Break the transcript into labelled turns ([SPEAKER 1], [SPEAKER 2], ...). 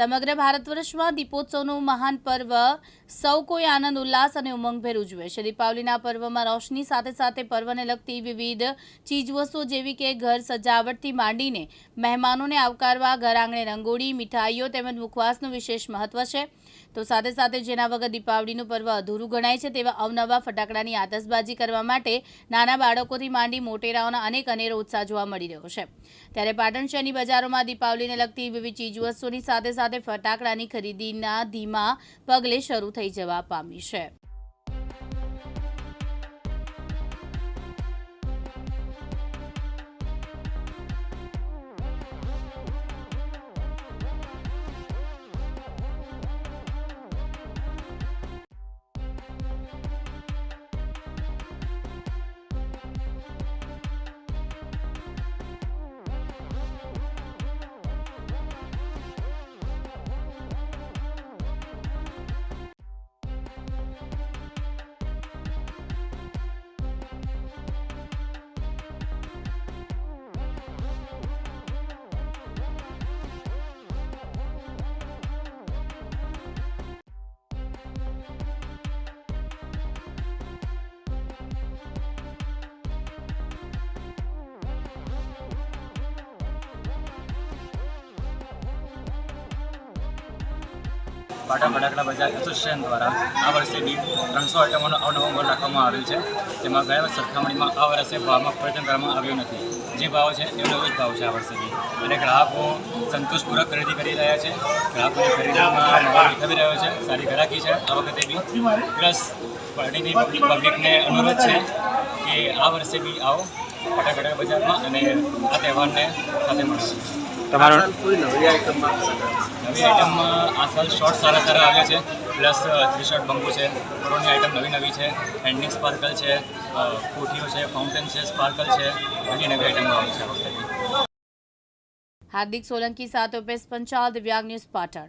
[SPEAKER 1] સમગ્ર ભારત વર્ષમાં દીપોત્સવનું મહાન પર્વ સૌ કોઈ આનંદ, ઉલ્લાસ અને ઉમંગભેર ઉજવે છે. દીપાવલીના પર્વમાં રોશની સાથે સાથે પર્વને લગતી વિવિધ ચીજવસ્તુઓ જેવી કે ઘર સજાવટથી માંડીને મહેમાનોને આવકારવા, ઘર આંગણે રંગોળી, મીઠાઈઓ તેમજ મુખવાસનું વિશેષ મહત્વ છે. તો સાથે સાથે જેના વગર દીપાવલીનું પર્વ અધૂરું ગણાય છે તેવા અવનવા ફટાકડાની આતશબાજી કરવા માટે નાના બાળકોથી માંડી મોટેરાઓના અનેક અનેરો ઉત્સાહ જોવા મળી રહ્યો છે. ત્યારે પાટણ શહેરની બજારોમાં દીપાવલીને લગતી વિવિધ ચીજવસ્તુની સાથે સાથે ફટાકડાની ખરીદીના ધીમા પગલે શરૂ થઈ જવા પામી છે.
[SPEAKER 2] પાટા ફટાકડા બજાર એસોસિએશન દ્વારા આ વર્ષે બી ત્રણસો આઇટમોનો અવનવો મોલ રાખવામાં આવ્યું છે. જેમાં ગયા વર્ષ સરખામણીમાં આ વર્ષે ભાવમાં પરિવર્તન કરવામાં આવ્યું નથી. જે ભાવ છે એ નવો જ ભાવ છે આ વર્ષેથી અને ગ્રાહકો સંતોષપૂર્વક ખરીદી કરી રહ્યા છે. ગ્રાહકોની ખરીદીમાં નવા દેખાવી રહ્યો છે. સારી ગ્રાહકી છે. આ વખતે બી પ્લસ પાર્ટીની પબ્લિક પબ્લિકને અનુરોધ છે કે આ વર્ષે બી આવો. ફટાકડા બજારમાં અને આ તહેવારને સાથે મળશે.
[SPEAKER 3] તમારું
[SPEAKER 2] નવી આઈટમમાં આ સાલ શોર્ટ સારા સારા આવ્યા છે. પ્લસ થ્રી શર્ટ બંબુ છે. પ્રોની આઈટમ નવી નવી છે. હેન્ડિંગ સ્પાર્કલ છે. કોઠીઓ છે ફાઉન્ટેન છે સ્પાર્કલ છે. ઘણી નવી આઈટમો આવી છે
[SPEAKER 1] હાર્દિક સોલંકી સાથે ઉપેશ પંચાલ દિવ્યાંગ ન્યૂઝ પાટણ.